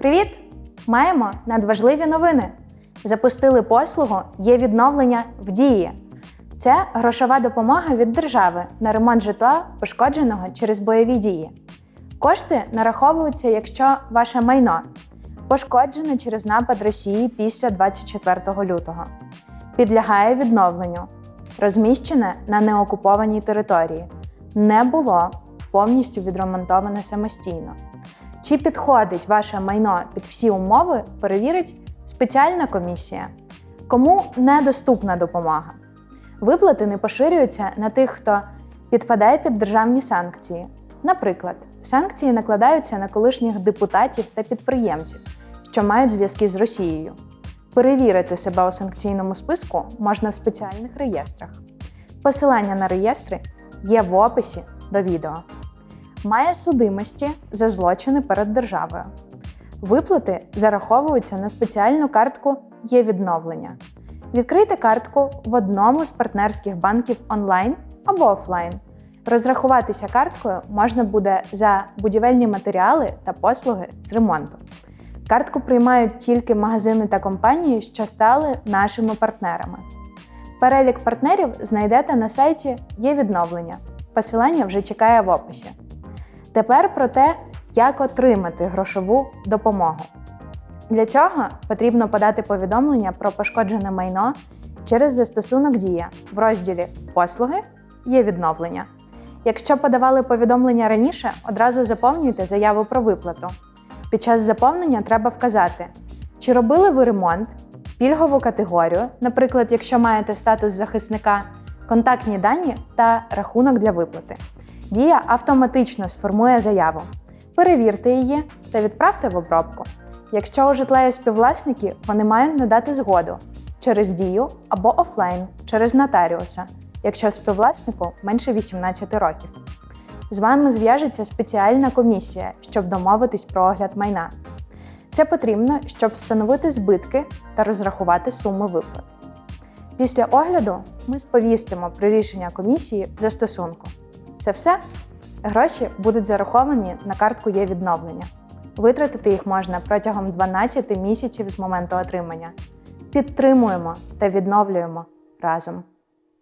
Привіт! Маємо надважливі новини. Запустили послугу є відновлення в дії. Це грошова допомога від держави на ремонт житла, пошкодженого через бойові дії. Кошти нараховуються, якщо ваше майно пошкоджене через напад Росії після 24 лютого, підлягає відновленню, розміщене на неокупованій території, не було повністю відремонтоване самостійно. Чи підходить ваше майно під всі умови, перевірить спеціальна комісія. Кому недоступна допомога? Виплати не поширюються на тих, хто підпадає під державні санкції. Наприклад, санкції накладаються на колишніх депутатів та підприємців, що мають зв'язки з Росією. Перевірити себе у санкційному списку можна в спеціальних реєстрах. Посилання на реєстри є в описі до відео. Має судимості за злочини перед державою. Виплати зараховуються на спеціальну картку є відновлення. Відкрийте картку в одному з партнерських банків онлайн або офлайн. Розрахуватися карткою можна буде за будівельні матеріали та послуги з ремонту. Картку приймають тільки магазини та компанії, що стали нашими партнерами. Перелік партнерів знайдете на сайті є відновлення. Посилання вже чекає в описі. Тепер про те, як отримати грошову допомогу. Для цього потрібно подати повідомлення про пошкоджене майно через застосунок Дія в розділі Послуги є відновлення. Якщо подавали повідомлення раніше, одразу заповнюйте заяву про виплату. Під час заповнення треба вказати, чи робили ви ремонт, пільгову категорію, наприклад, якщо маєте статус захисника, контактні дані та рахунок для виплати. Дія автоматично сформує заяву. Перевірте її та відправте в обробку. Якщо у житла є співвласники, вони мають надати згоду через дію або офлайн через нотаріуса, якщо співвласнику менше 18 років. З вами зв'яжеться спеціальна комісія, щоб домовитись про огляд майна. Це потрібно, щоб встановити збитки та розрахувати суми виплат. Після огляду ми сповістимо про рішення комісії в застосунку. Це все. Гроші будуть зараховані на картку є відновлення. Витратити їх можна протягом 12 місяців з моменту отримання. Підтримуємо та відновлюємо разом.